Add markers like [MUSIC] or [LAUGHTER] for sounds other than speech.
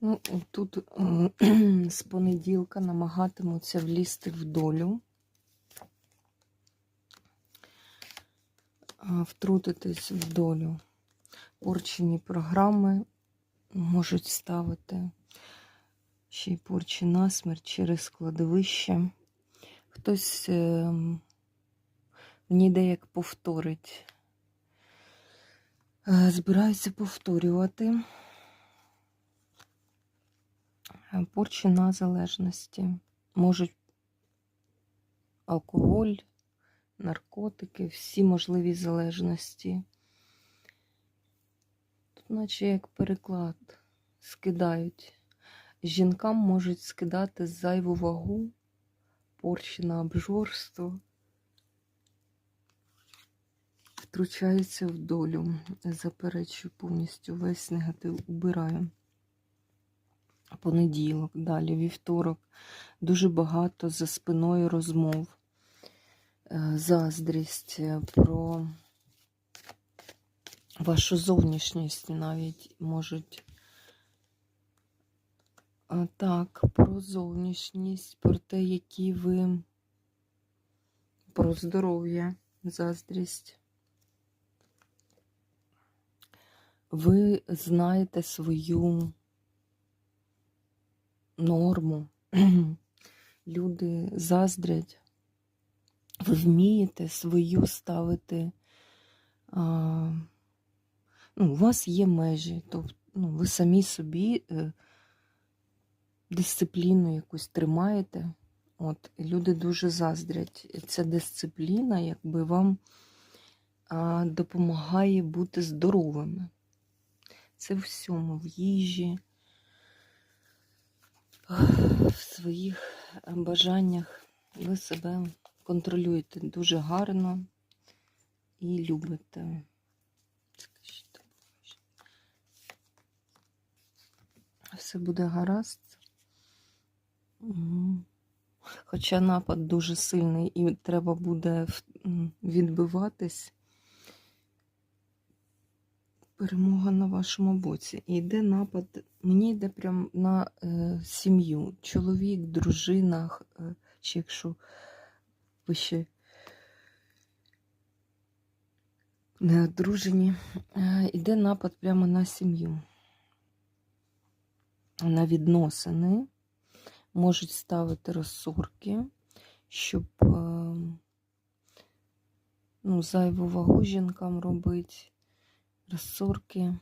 Ну, тут [CLEARS THROAT] з понеділка намагатимуться влізти в долю, втрутитись в долю. Порчені програми можуть ставити ще й порчі на смерть через складовище. Хтось е, мені йде як повторить. Е, Збираються повторювати. Порчі на залежності. Можуть алкоголь, наркотики, всі можливі залежності. Тут, наче як переклад, скидають. Жінкам можуть скидати зайву вагу, порчі на обжорство, втручаються в долю. Заперечую повністю весь негатив убираю понеділок, далі вівторок. Дуже багато за спиною розмов, Е, заздрість е, про вашу зовнішність навіть можуть. Так, про зовнішність, про те, які ви, про здоров'я, заздрість. Ви знаєте свою норму. [CLEARS THROAT] Люди заздрять. Ви вмієте свою ставити. А, ну, у вас є межі, тобто ну, ви самі собі е, дисципліну якусь тримаєте. От, люди дуже заздрять. Ця дисципліна, якби вам а, допомагає бути здоровими. Це в всьому, в їжі, в своїх бажаннях ви себе контролюєте дуже гарно і любите. Все буде гаразд. Хоча напад дуже сильний і треба буде відбиватись. Перемога на вашому боці. І йде напад. Мені йде прям на е, сім'ю. Чоловік, дружина, е, чи якщо ви ще не одружені. Е, Іде напад прямо на сім'ю. На відносини. Можуть ставити розсорки, щоб е, ну, зайву вагу жінкам робити. Розсорки.